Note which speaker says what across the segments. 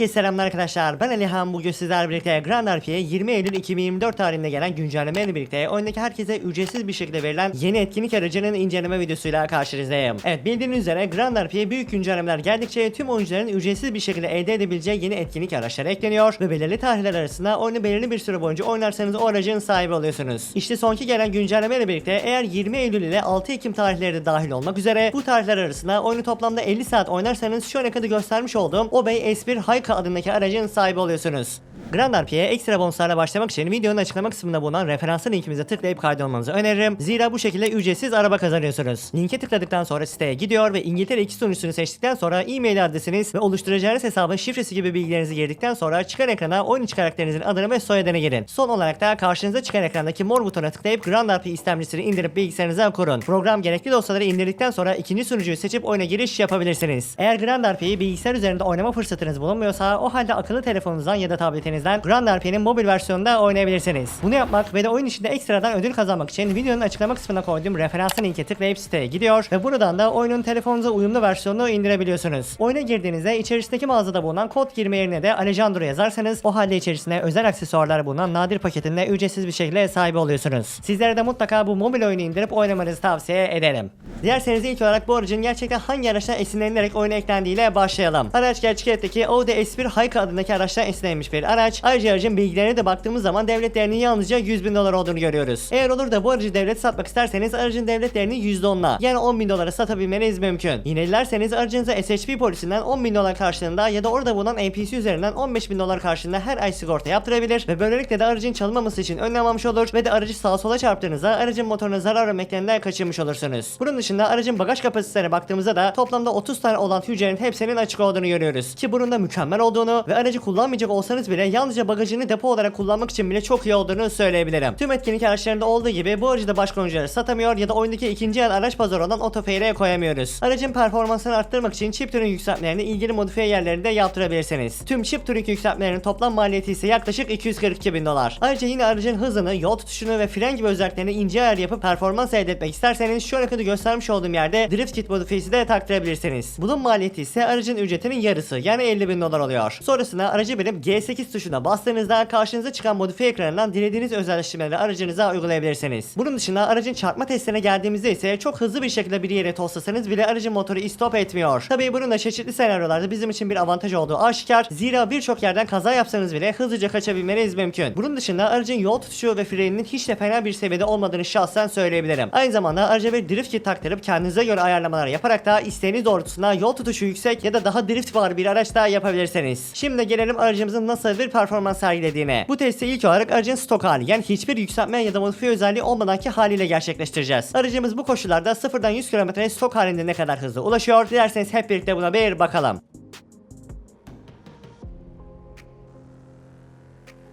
Speaker 1: Herkese selamlar arkadaşlar. Ben Alihan. Bugün sizlerle birlikte Grand RP'ye 20 Eylül 2024 tarihinde gelen güncellemeyle birlikte oyundaki herkese ücretsiz bir şekilde verilen yeni etkinlik aracının inceleme videosuyla karşınızdayım. Evet bildiğiniz üzere Grand RP'ye büyük güncellemeler geldikçe tüm oyuncuların ücretsiz bir şekilde elde edebileceği yeni etkinlik araçları ekleniyor ve belirli tarihler arasında oyunu belirli bir süre boyunca oynarsanız o aracın sahibi oluyorsunuz. İşte sonki gelen güncellemeyle birlikte eğer 20 Eylül ile 6 Ekim tarihleri de dahil olmak üzere bu tarihler arasında oyunu toplamda 50 saat oynarsanız şu ana kadar göstermiş olduğum Obey S1 Hayka adındaki aracın sahibi oluyorsunuz. Grand RP'ye ekstra bonuslarla başlamak için videonun açıklama kısmında bulunan referanslı linkimize tıklayıp kaydolmanızı öneririm. Zira bu şekilde ücretsiz araba kazanıyorsunuz. Linke tıkladıktan sonra siteye gidiyor ve İngiltere 2 sunucusunu seçtikten sonra e-mail adresiniz ve oluşturacağınız hesabın şifresi gibi bilgilerinizi girdikten sonra çıkan ekrana oyun içi karakterinizin adını ve soyadını girin. Son olarak da karşınıza çıkan ekrandaki mor butona tıklayıp Grand RP istemcisini indirip bilgisayarınıza kurun. Program gerekli dosyaları indirdikten sonra ikinci sunucuyu seçip oyuna giriş yapabilirsiniz. Eğer Grand RP'yi bilgisayar üzerinde oynama fırsatınız bulunmuyorsa o halde akıllı telefonunuzdan ya da tabletinizden Grand RP'nin mobil versiyonunda oynayabilirsiniz. Bunu yapmak ve de oyun içinde ekstradan ödül kazanmak için videonun açıklama kısmına koyduğum referansın linke tıklayıp siteye gidiyor ve buradan da oyunun telefonunuza uyumlu versiyonunu indirebiliyorsunuz. Oyuna girdiğinizde içerisindeki mağazada bulunan kod girme yerine de Alejandro yazarsanız o halde içerisine özel aksesuarlar bulunan nadir paketinde ücretsiz bir şekilde sahibi oluyorsunuz. Sizlere de mutlaka bu mobil oyunu indirip oynamanızı tavsiye ederim. Dilerseniz ilk olarak bu aracın gerçekten hangi araçtan esinlenilerek oyuna eklendiğiyle başlayalım. Araç gerçek hayattaki Audi S1 Hayka adındaki araçtan esinlenmiş bir araç. Ayrıca aracın bilgilerine de baktığımız zaman devlet değerinin yalnızca 100 bin dolar olduğunu görüyoruz. Eğer olur da bu aracı devlet satmak isterseniz aracın devlet değerini %10'la yani 10 bin dolara satabilmeniz mümkün. Yine dilerseniz aracınıza SHP polisinden 10 bin dolar karşılığında ya da orada bulunan NPC üzerinden 15 bin dolar karşılığında her ay sigorta yaptırabilir ve böylelikle de aracın çalınmaması için önlem almış olur ve de aracı sağa sola çarptığınızda aracın motoruna zarar vermeklerinden kaçırmış olursunuz. Bunun dışında aracın bagaj kapasitesine baktığımızda da toplamda 30 tane olan hücrenin hepsinin açık olduğunu görüyoruz. Ki bunun da mükemmel olduğunu ve aracı kullanmayacak olsanız bile yalnızca bagajını depo olarak kullanmak için bile çok iyi olduğunu söyleyebilirim. Tüm etkinlik araçlarında olduğu gibi bu aracı da başka oyuncular satamıyor ya da oyundaki ikinci el araç pazarı olan otofeyre koyamıyoruz. Aracın performansını arttırmak için chip tuning yükseltmelerini ilgili modifiye yerlerinde yaptırabilirsiniz. Tüm chip tuning yükseltmelerinin toplam maliyeti ise yaklaşık 242 bin dolar. Ayrıca yine aracın hızını, yol tutuşunu ve fren gibi özelliklerini ince ayar yapıp performans elde etmek isterseniz şu ana kadar göstermiş olduğum yerde Drift Kit modifiyesi de taktırabilirsiniz. Bunun maliyeti ise aracın ücretinin yarısı yani 50 bin dolar oluyor. Sonrasında aracı benim G8 tuşuna bastığınızda karşınıza çıkan modifiye ekranından dilediğiniz özelleştirmeleri aracınıza uygulayabilirsiniz. Bunun dışında aracın çarpma testine geldiğimizde ise çok hızlı bir şekilde bir yere toslasanız bile aracın motoru istop etmiyor. Tabii bunun da çeşitli senaryolarda bizim için bir avantaj olduğu aşikar. Zira birçok yerden kaza yapsanız bile hızlıca kaçabilmeniz mümkün. Bunun dışında aracın yol tutuşu ve freninin hiç de fena bir seviyede olmadığını şahsen söyleyebilirim. Aynı zamanda araca bir drift kit taktırıp kendinize göre ayarlamalar yaparak da isteğiniz doğrultusunda yol tutuşu yüksek ya da daha drift var bir araç da yapabilirsiniz. Şimdi gelelim aracımızın nasıl bir performans sergilediğine. Bu testi ilk olarak aracın stok hali yani hiçbir yükseltme ya da modifiye özelliği olmadanki haliyle gerçekleştireceğiz. Aracımız bu koşullarda sıfırdan 100 km stok halinde ne kadar hızlı ulaşıyor? Dilerseniz hep birlikte buna bir bakalım.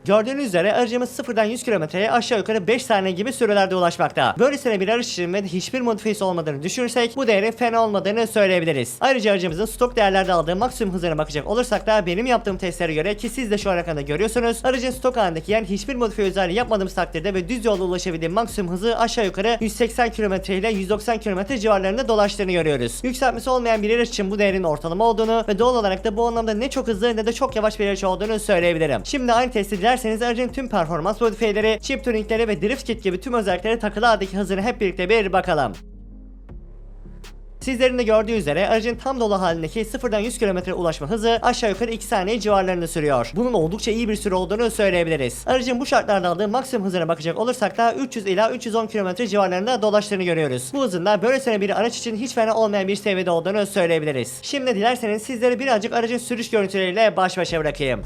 Speaker 1: Gördüğünüz üzere aracımız sıfırdan 100 kilometreye aşağı yukarı 5 saniye gibi sürelerde ulaşmakta. Böylesine bir araç için ve hiçbir modifiyesi olmadığını düşünürsek bu değerin fena olmadığını söyleyebiliriz. Ayrıca aracımızın stok değerlerde aldığı maksimum hızına bakacak olursak da benim yaptığım testlere göre ki siz de şu ana kadar görüyorsunuz. Aracın stok halindeki yani hiçbir modifiye özelliği yapmadığımız takdirde ve düz yolda ulaşabildiğim maksimum hızı aşağı yukarı 180 km ile 190 km civarlarında dolaştığını görüyoruz. Yükseltmesi olmayan bir araç için bu değerin ortalama olduğunu ve doğal olarak da bu anlamda ne çok hızlı ne de çok yavaş bir araç olduğunu söyleyebilirim. Şimdi aynı testi dilerseniz aracın tüm performans modifiyeleri, chip tuningleri ve drift kit gibi tüm özellikleri takılı haldeki hızını hep birlikte bir bakalım. Sizlerin de gördüğü üzere aracın tam dolu halindeki sıfırdan 100 km ulaşma hızı aşağı yukarı 2 saniye civarlarında sürüyor. Bunun oldukça iyi bir süre olduğunu söyleyebiliriz. Aracın bu şartlarda aldığı maksimum hızına bakacak olursak da 300 ila 310 km civarlarında dolaştığını görüyoruz. Bu hızın da böylesine bir araç için hiç fena olmayan bir seviyede olduğunu söyleyebiliriz. Şimdi dilerseniz sizleri birazcık aracın sürüş görüntüleriyle baş başa bırakayım.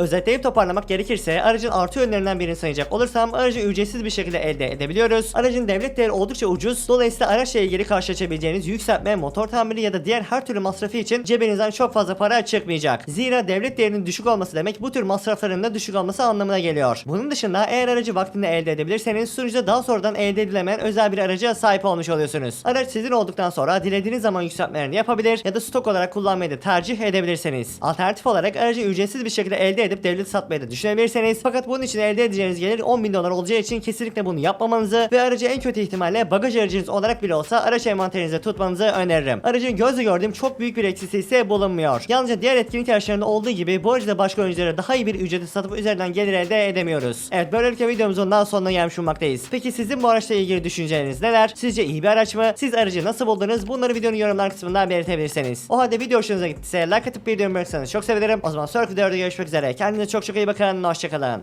Speaker 1: Özetleyip toparlamak gerekirse aracın artı yönlerinden birini sayacak olursam aracı ücretsiz bir şekilde elde edebiliyoruz. Aracın devlet değeri oldukça ucuz. Dolayısıyla araçla ilgili karşılaşabileceğiniz yükseltme, motor tamiri ya da diğer her türlü masrafı için cebinizden çok fazla para çıkmayacak. Zira devlet değerinin düşük olması demek bu tür masrafların da düşük olması anlamına geliyor. Bunun dışında eğer aracı vaktinde elde edebilirseniz sunucuda daha sonradan elde edilemeyen özel bir araca sahip olmuş oluyorsunuz. Araç sizin olduktan sonra dilediğiniz zaman yükseltmelerini yapabilir ya da stok olarak kullanmayı da tercih edebilirsiniz. Alternatif olarak aracı ücretsiz bir şekilde elde edip devlet satmayı da düşünebilirsiniz. Fakat bunun için elde edeceğiniz gelir 10 bin dolar olacağı için kesinlikle bunu yapmamanızı ve aracı en kötü ihtimalle bagaj aracınız olarak bile olsa araç envanterinizde tutmanızı öneririm. Aracın gözle gördüğüm çok büyük bir eksisi ise bulunmuyor. Yalnızca diğer etkinlik araçlarında olduğu gibi bu aracı da başka oyunculara daha iyi bir ücreti satıp üzerinden gelir elde edemiyoruz. Evet böylelikle videomuzun daha sonuna gelmiş bulunmaktayız. Peki sizin bu araçla ilgili düşünceleriniz neler? Sizce iyi bir araç mı? Siz aracı nasıl buldunuz? Bunları videonun yorumlar kısmında belirtebilirsiniz. O halde video hoşunuza gittiyse like atıp bir yorum bırakırsanız çok sevinirim. O zaman sonraki videoda görüşmek üzere. Kendinize çok çok iyi bakın. Hoşçakalın.